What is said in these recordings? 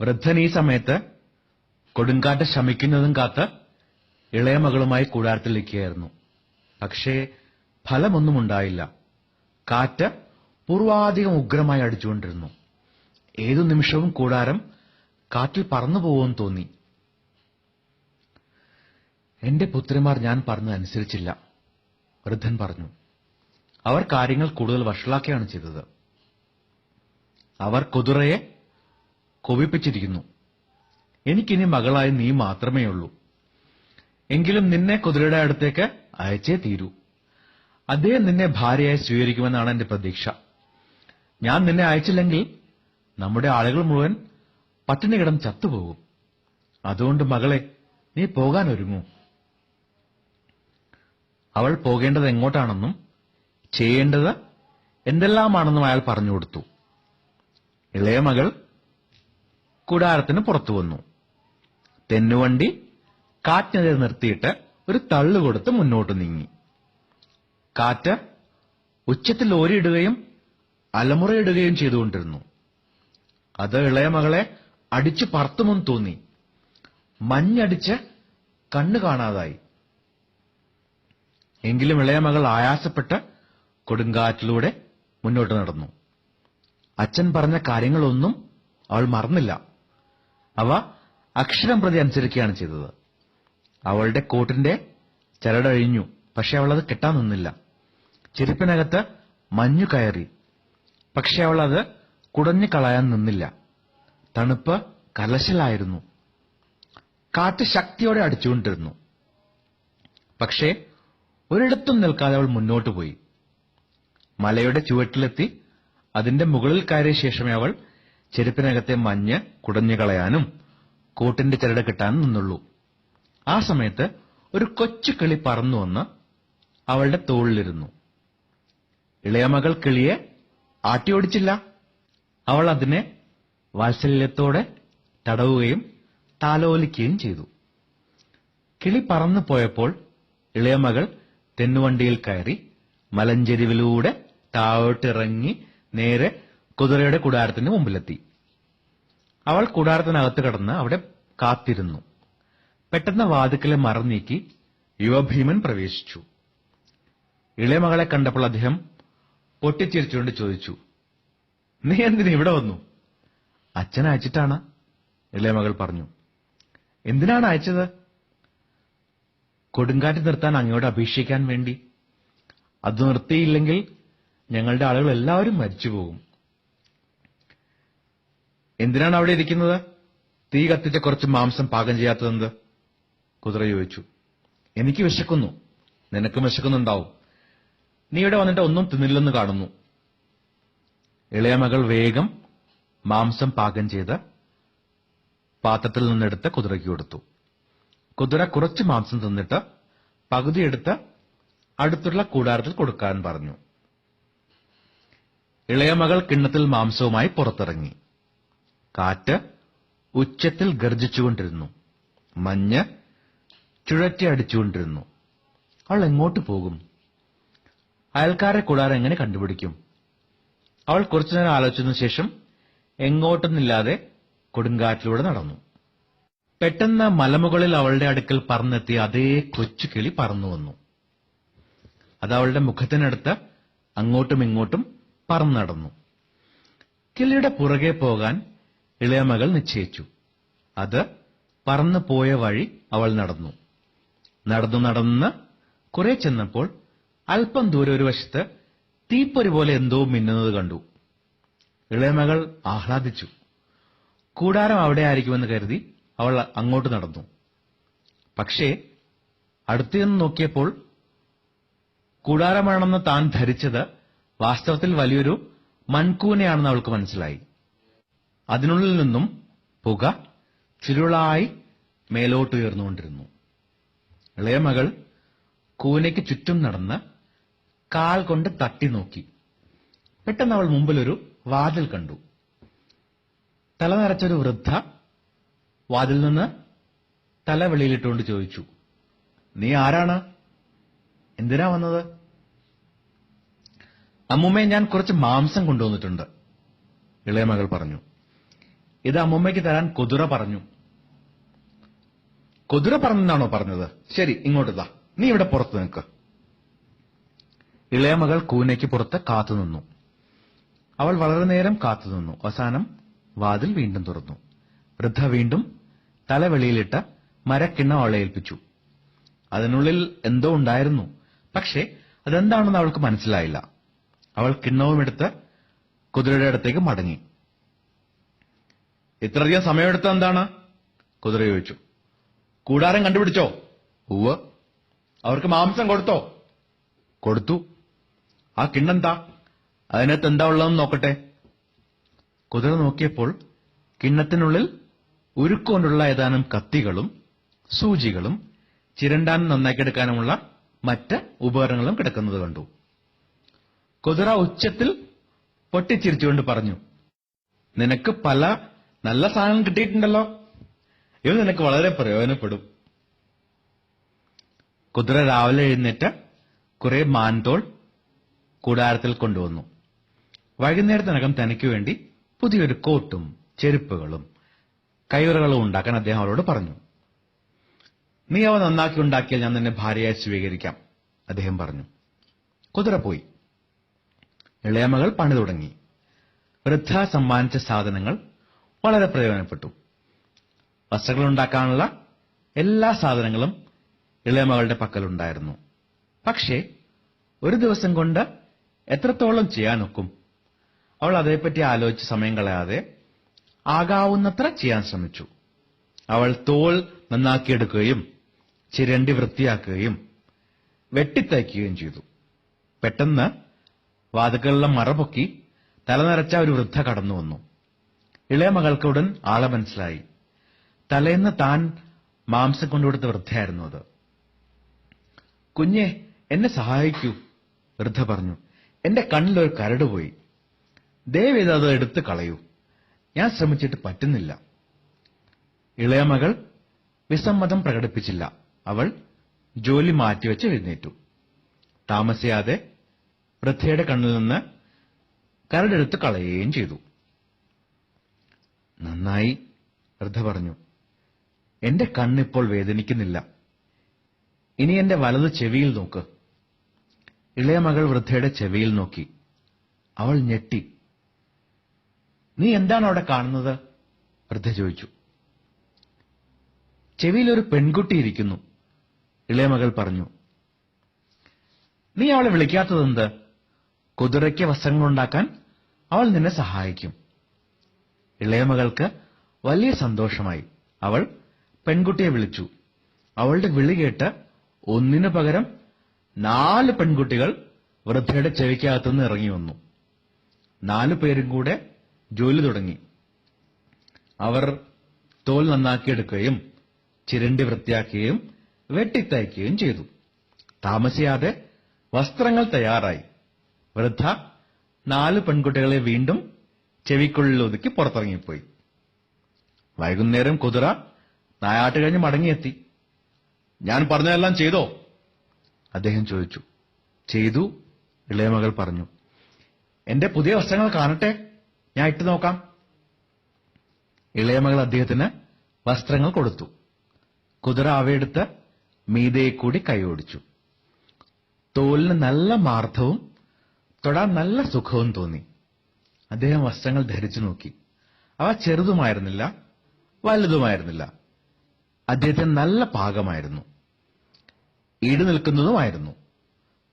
വൃദ്ധൻ ഈ സമയത്ത് കൊടുങ്കാറ്റ് ശമിക്കുന്നതും കാത്ത് ഇളയ മകളുമായി കൂടാരത്തിലിരിക്കുകയായിരുന്നു. പക്ഷേ ഫലമൊന്നും ഉണ്ടായില്ല. കാറ്റ് പൂർവാധികം ഉഗ്രമായി അടിച്ചുകൊണ്ടിരുന്നു. ഏതു നിമിഷവും കൂടാരം കാറ്റിൽ പറന്നു പോകുമെന്ന് തോന്നി. എന്റെ പുത്രിമാർ ഞാൻ പറഞ്ഞതനുസരിച്ചില്ല വൃദ്ധൻ പറഞ്ഞു. അവർ കാര്യങ്ങൾ കൂടുതൽ വഷളാക്കുകയാണ് ചെയ്തത്. അവർ കുതിരയെ കൊവിപ്പിച്ചിരിക്കുന്നു എനിക്കിനി മകളായി നീ മാത്രമേയുള്ളൂ എങ്കിലും നിന്നെ കുതിരയുടെ അടുത്തേക്ക് അയച്ചേ തീരൂ. അദ്ദേഹം നിന്നെ ഭാര്യയായി സ്വീകരിക്കുമെന്നാണ് എന്റെ പ്രതീക്ഷ. ഞാൻ നിന്നെ അയച്ചില്ലെങ്കിൽ നമ്മുടെ ആളുകൾ മുഴുവൻ പട്ടിണി ചത്തുപോകും. അതുകൊണ്ട് മകളെ നീ പോകാൻ ഒരുങ്ങൂ. അവൾ പോകേണ്ടത് എങ്ങോട്ടാണെന്നും ചെയ്യേണ്ടത് എന്തെല്ലാമാണെന്നും അയാൾ പറഞ്ഞു കൊടുത്തു. ഇളയ മകൾ കൂടാരത്തിന് പുറത്തു വന്നു. തെന്നുവണ്ടി കാറ്റിനെതിരെ നിർത്തിയിട്ട് ഒരു തള്ളു കൊടുത്ത് മുന്നോട്ട് നീങ്ങി. കാറ്റ് ഉച്ചത്തിൽ ഓരിയിടുകയും അലമുറയിടുകയും ചെയ്തുകൊണ്ടിരുന്നു. അത് ഇളയ മകളെ അടിച്ചു പറത്തുമെന്ന് തോന്നി. മഞ്ഞടിച്ച് കണ്ണു കാണാതായി. എങ്കിലും ഇളയ മകൾ ആയാസപ്പെട്ട് കൊടുങ്കാറ്റിലൂടെ മുന്നോട്ട് നടന്നു. അച്ഛൻ പറഞ്ഞ കാര്യങ്ങളൊന്നും അവൾ മറന്നില്ല. അവ അക്ഷരം പ്രതി അനുസരിക്കുകയാണ് ചെയ്തത്. അവളുടെ കോട്ടിന്റെ ചരടഴിഞ്ഞു പക്ഷെ അവൾ അത് കെട്ടാൻ നിന്നില്ല. ചെരുപ്പിനകത്ത് മഞ്ഞു കയറി പക്ഷെ അവൾ അത് കുടഞ്ഞു കളയാൻ നിന്നില്ല. തണുപ്പ് കലശലായിരുന്നു. കാറ്റ് ശക്തിയോടെ അടിച്ചുകൊണ്ടിരുന്നു. പക്ഷേ ഒരിടത്തും നിൽക്കാതെ അവൾ മുന്നോട്ടു പോയി. മലയുടെ ചുവട്ടിലെത്തി അതിന്റെ മുകളിൽ കയറിയ ശേഷമേ അവൾ ചെരുപ്പിനകത്തെ മഞ്ഞ് കുടഞ്ഞു കളയാനും കൂട്ടിന്റെ ചരട് കിട്ടാനും നിന്നുള്ളൂ. ആ സമയത്ത് ഒരു കൊച്ചു കിളി പറന്നു വന്ന് അവളുടെ തോളിലിരുന്നു. ഇളയമകൾ കിളിയെ ആട്ടിയോടിച്ചില്ല അവൾ അതിനെ വാത്സല്യത്തോടെ തടവുകയും താലോലിക്കുകയും ചെയ്തു. കിളി പറന്നു പോയപ്പോൾ ഇളയമകൾ തെന്നുവണ്ടിയിൽ കയറി മലഞ്ചെരിവിലൂടെ താഴോട്ടിറങ്ങി നേരെ കുതിരയുടെ കൂടാരത്തിന് മുമ്പിലെത്തി. അവൾ കൂടാരത്തിനകത്ത് കടന്ന് അവിടെ കാത്തിരുന്നു. പെട്ടെന്ന് വാതുക്കലെ മറം നീക്കി യുവഭീമൻ പ്രവേശിച്ചു. ഇളയമകളെ കണ്ടപ്പോൾ അദ്ദേഹം പൊട്ടിച്ചിരിച്ചുകൊണ്ട് ചോദിച്ചു നീ എന്തിനു ഇവിടെ വന്നു? അച്ഛൻ അയച്ചിട്ടാണ് ഇളയമകൾ പറഞ്ഞു. എന്തിനാണ് അയച്ചത്? കൊടുങ്കാറ്റ് നിർത്താൻ അങ്ങയോട് അപേക്ഷിക്കാൻ വേണ്ടി. അത് നിർത്തിയില്ലെങ്കിൽ ഞങ്ങളുടെ ആളുകൾ എല്ലാവരും മരിച്ചുപോകും. എന്തിനാണ് അവിടെ ഇരിക്കുന്നത്? തീ കത്തിച്ച കുറച്ച് മാംസം പാകം ചെയ്യാത്തതെന്ത്? കുതിര ചോദിച്ചു. എനിക്ക് വിശക്കുന്നു. നിനക്കും വിശക്കുന്നുണ്ടാവും. നീ ഇവിടെ വന്നിട്ട് ഒന്നും തിന്നില്ലെന്ന് കാണുന്നു. ഇളയ മകൾ വേഗം മാംസം പാകം ചെയ്ത് പാത്രത്തിൽ നിന്നെടുത്ത് കുതിരയ്ക്ക് കൊടുത്തു. കുതിര കുറച്ച് മാംസം തിന്നിട്ട് പകുതി എടുത്ത് അടുത്തുള്ള കൂടാരത്തിൽ കൊടുക്കാൻ പറഞ്ഞു. ഇളയ മകൾ കിണ്ണത്തിൽ മാംസവുമായി പുറത്തിറങ്ങി. കാറ്റ് ഉച്ചത്തിൽ ഗർജിച്ചുകൊണ്ടിരുന്നു. മഞ്ഞ് ചുഴറ്റി അടിച്ചുകൊണ്ടിരുന്നു. അവൾ എങ്ങോട്ട് പോകും? അയൽക്കാരെ കൂടാതെ എങ്ങനെ കണ്ടുപിടിക്കും? അവൾ കുറച്ചുനേരം ആലോചിച്ചതിനു ശേഷം എങ്ങോട്ടൊന്നില്ലാതെ കൊടുങ്കാറ്റിലൂടെ നടന്നു. പെട്ടെന്ന് മലമുകളിൽ അവളുടെ അടുക്കൽ പറന്നെത്തിയ അതേ കൊച്ചു കിളി പറന്നു വന്നു. അത് അവളുടെ മുഖത്തിനടുത്ത് അങ്ങോട്ടും ഇങ്ങോട്ടും പറന്നു നടന്നു. കിളിയുടെ പുറകെ പോകാൻ ഇളയമകൾ നിശ്ചയിച്ചു. അത് പറന്നു പോയ വഴി അവൾ നടന്നു. നടന്നു നടന്ന് കുറെ ചെന്നപ്പോൾ അല്പം ദൂരെ ഒരു വശത്ത് തീപ്പൊരി പോലെ എന്തോ മിന്നുന്നത് കണ്ടു. ഇളയമകൾ ആഹ്ലാദിച്ചു. കൂടാരം അവിടെ ആയിരിക്കുമെന്ന് കരുതി അവൾ അങ്ങോട്ട് നടന്നു. പക്ഷേ അടുത്തു നിന്ന് നോക്കിയപ്പോൾ കൂടാരമാണെന്ന് താൻ ധരിച്ചത് വാസ്തവത്തിൽ വലിയൊരു മൺകൂനയാണെന്ന് അവൾക്ക് മനസ്സിലായി. അതിനുള്ളിൽ നിന്നും പുക ചുരുളായി മേലോട്ടുയർന്നുകൊണ്ടിരുന്നു ഇളയ മകൾ കൂനയ്ക്ക് ചുറ്റും നടന്ന് കാൽ കൊണ്ട് തട്ടി നോക്കി. പെട്ടെന്ന് അവൾ മുമ്പിലൊരു വാതിൽ കണ്ടു. തല നിറച്ചൊരു വൃദ്ധ വാതിൽ നിന്ന് തല വെളിയിലിട്ടുകൊണ്ട് ചോദിച്ചു നീ ആരാണ്? എന്തിനാ വന്നത്? അമ്മുമ്മേ ഞാൻ കുറച്ച് മാംസം കൊണ്ടുവന്നിട്ടുണ്ട് ഇളയമകൾ പറഞ്ഞു. ഇത് അമ്മുമ്മയ്ക്ക് തരാൻ കുതിര പറഞ്ഞു. കുതിര പറഞ്ഞെന്നാണോ പറഞ്ഞത്? ശരി ഇങ്ങോട്ട് നീ ഇവിടെ പുറത്ത് നിൽക്ക്. ഇളയ മകൾ കൂനയ്ക്ക് പുറത്ത് കാത്തുനിന്നു അവൾ വളരെ നേരം കാത്തുനിന്നു അവസാനം വാതിൽ വീണ്ടും തുറന്നു. വൃദ്ധ വീണ്ടും തലവെളിയിലിട്ട് മരക്കിണ്ണ അവളെ ഏൽപ്പിച്ചു. അതിനുള്ളിൽ എന്തോ ഉണ്ടായിരുന്നു. പക്ഷേ അതെന്താണെന്ന് അവൾക്ക് മനസ്സിലായില്ല. അവൾ കിണ്ണവും എടുത്ത് കുതിരയുടെ അടുത്തേക്ക് മടങ്ങി. ഇത്രയധികം സമയമെടുത്ത എന്താണ്? കുതിര ചോദിച്ചു. കൂടാരം കണ്ടുപിടിച്ചോ? ഉവ് അവർക്ക് മാംസം കൊടുത്തോ? കൊടുത്തു. ആ കിണ്ണെന്താ? അതിനകത്ത് എന്താ ഉള്ളതെന്ന് നോക്കട്ടെ. കുതിര നോക്കിയപ്പോൾ കിണ്ണത്തിനുള്ളിൽ ഉരുക്കൊണ്ടുള്ള ഏതാനും കത്തികളും സൂചികളും ചിരണ്ടാൻ നന്നാക്കി എടുക്കാനുമുള്ള മറ്റ് ഉപകരണങ്ങളും കിടക്കുന്നത് കണ്ടു. കുതിര ഉച്ചത്തിൽ പൊട്ടിച്ചിരിച്ചുകൊണ്ട് പറഞ്ഞു നിനക്ക് പല നല്ല സാധനം കിട്ടിയിട്ടുണ്ടല്ലോ. ഇത് നിനക്ക് വളരെ പ്രയോജനപ്പെടും. കുതിര രാവിലെ എഴുന്നേറ്റ് കുറെ മാൻതോൾ കൂടാരത്തിൽ കൊണ്ടുവന്നു. വൈകുന്നേരത്തിനകം തനിക്ക് വേണ്ടി പുതിയൊരു കോട്ടും ചെരുപ്പുകളും കൈവറകളും ഉണ്ടാക്കാൻ അദ്ദേഹം അവരോട് പറഞ്ഞു. നീ അവ നന്നാക്കി ഉണ്ടാക്കിയാൽ ഞാൻ നിന്നെ ഭാര്യയായി സ്വീകരിക്കാം അദ്ദേഹം പറഞ്ഞു. കുതിര പോയി. ഇളയമകൾ പണി തുടങ്ങി. വൃദ്ധ സമ്മാനിച്ച സാധനങ്ങൾ വളരെ പ്രയോജനപ്പെട്ടു. വസ്ത്രങ്ങൾ ഉണ്ടാക്കാനുള്ള എല്ലാ സാധനങ്ങളും ഇളയമകളുടെ പക്കലുണ്ടായിരുന്നു. പക്ഷേ ഒരു ദിവസം കൊണ്ട് എത്രത്തോളം ചെയ്യാനൊക്കും അവൾ അതേപ്പറ്റി ആലോചിച്ച് സമയം കളയാതെ ആകാവുന്നത്ര ചെയ്യാൻ ശ്രമിച്ചു. അവൾ തോൾ നന്നാക്കിയെടുക്കുകയും ചിരണ്ടി വൃത്തിയാക്കുകയും വെട്ടിത്തയ്ക്കുകയും ചെയ്തു. പെട്ടെന്ന് വാതുക്കളിലെ മറപൊക്കി തലനരച്ച ഒരു വൃദ്ധ കടന്നു വന്നു ഇളയ മകൾക്ക് ഉടൻ ആളെ മനസ്സിലായി. തലേന്ന് താൻ മാംസം കൊണ്ടുകൊടുത്ത വൃദ്ധയായിരുന്നു അത്. കുഞ്ഞെ എന്നെ സഹായിക്കൂ വൃദ്ധ പറഞ്ഞു. എന്റെ കണ്ണിലൊരു കരട് പോയി. ദയവേത് അത് എടുത്ത് കളയൂ. ഞാൻ ശ്രമിച്ചിട്ട് പറ്റുന്നില്ല. ഇളയ മകൾ വിസമ്മതം പ്രകടിപ്പിച്ചില്ല. അവൾ ജോലി മാറ്റിവെച്ച് എഴുന്നേറ്റു. താമസിയാതെ വൃദ്ധയുടെ കണ്ണിൽ നിന്ന് കരടെടുത്ത് കളയുകയും ചെയ്തു. നന്നായി വൃദ്ധ പറഞ്ഞു. എന്റെ കണ്ണിപ്പോൾ വേദനിക്കുന്നില്ല. ഇനി എന്റെ വലത് ചെവിയിൽ നോക്ക്. ഇളയ മകൾ വൃദ്ധയുടെ ചെവിയിൽ നോക്കി. അവൾ ഞെട്ടി. നീ എന്താണ് അവിടെ കാണുന്നത്? വൃദ്ധ ചോദിച്ചു. ചെവിയിൽ ഒരു പെൺകുട്ടി ഇരിക്കുന്നു ഇളയ മകൾ പറഞ്ഞു. നീ അവളെ വിളിക്കാത്തതെന്ത്? കുതിരയ്ക്ക് വസ്ത്രങ്ങൾ ഉണ്ടാക്കാൻ അവൾ നിന്നെ സഹായിക്കും. ഇളയ മകൾക്ക് വലിയ സന്തോഷമായി. അവൾ പെൺകുട്ടിയെ വിളിച്ചു. അവളുടെ വിളി കേട്ട് ഒന്നിനു പകരം നാല് പെൺകുട്ടികൾ വൃദ്ധയുടെ ചെവിക്കകത്തുനിന്ന് ഇറങ്ങി വന്നു. നാലു പേരും കൂടെ ജോലി തുടങ്ങി. അവർ തോൽ നന്നാക്കിയെടുക്കുകയും ചിരണ്ടി വൃത്തിയാക്കുകയും വെട്ടിത്തയ്ക്കുകയും ചെയ്തു. താമസിയാതെ വസ്ത്രങ്ങൾ തയ്യാറായി. വൃദ്ധ നാല് പെൺകുട്ടികളെ വീണ്ടും ചെവിക്കുള്ളിൽ ഒതുക്കി പുറത്തിറങ്ങിപ്പോയി. വൈകുന്നേരം കുതിര നായാട്ട് കഴിഞ്ഞ് മടങ്ങിയെത്തി. ഞാൻ പറഞ്ഞതെല്ലാം ചെയ്തോ? അദ്ദേഹം ചോദിച്ചു. ചെയ്തു ഇളയമകൾ പറഞ്ഞു. എന്റെ പുതിയ വസ്ത്രങ്ങൾ കാണട്ടെ? ഞാൻ ഇട്ട് നോക്കാം. ഇളയമകൾ അദ്ദേഹത്തിന് വസ്ത്രങ്ങൾ കൊടുത്തു. കുതിര അവയെടുത്ത് മീതയെ കൂടി കൈയോടിച്ചു. തോലിന് നല്ല മാർദ്ദവും തൊടാൻ നല്ല സുഖവും തോന്നി. അദ്ദേഹം വസ്ത്രങ്ങൾ ധരിച്ചു നോക്കി. അവ ചെറുതുമായിരുന്നില്ല വലുതുമായിരുന്നില്ല. അദ്ദേഹത്തിന് നല്ല പാകമായിരുന്നു. ഈട് നിൽക്കുന്നതുമായിരുന്നു.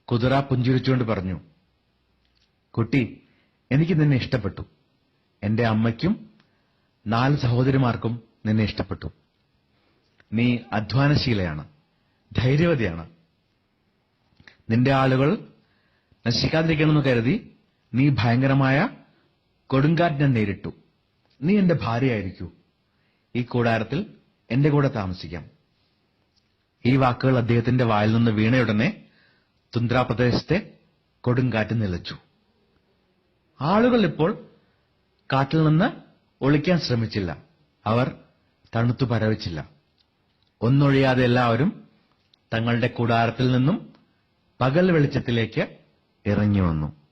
കുതിര പുഞ്ചിരിച്ചുകൊണ്ട് പറഞ്ഞു കുട്ടി എനിക്ക് നിന്നെ ഇഷ്ടപ്പെട്ടു. എന്റെ അമ്മയ്ക്കും നാല് സഹോദരിമാർക്കും നിന്നെ ഇഷ്ടപ്പെട്ടു. നീ അധ്വാനശീലയാണ് ധൈര്യവതിയാണ്. നിന്റെ ആളുകൾ നശിക്കാതിരിക്കണമെന്ന് കരുതി നീ ഭയങ്കരമായ കൊടുങ്കാറ്റിനെ നേരിട്ടു. നീ എന്റെ ഭാര്യയായിരിക്കൂ. ഈ കൂടാരത്തിൽ എന്റെ കൂടെ താമസിക്കാം. ഈ വാക്കുകൾ അദ്ദേഹത്തിന്റെ വായിൽ നിന്ന് വീണയുടനെ തുന്ദ്രാപ്രദേശത്തെ കൊടുങ്കാറ്റ് നിലച്ചു. ആളുകൾ ഇപ്പോൾ കാറ്റിൽ നിന്ന് ഒളിക്കാൻ ശ്രമിച്ചില്ല. അവർ തണുത്തു പരവിച്ചില്ല. ഒന്നൊഴിയാതെ എല്ലാവരും തങ്ങളുടെ കൂടാരത്തിൽ നിന്നും പകൽ വെളിച്ചത്തിലേക്ക് ഇറങ്ങി വന്നു.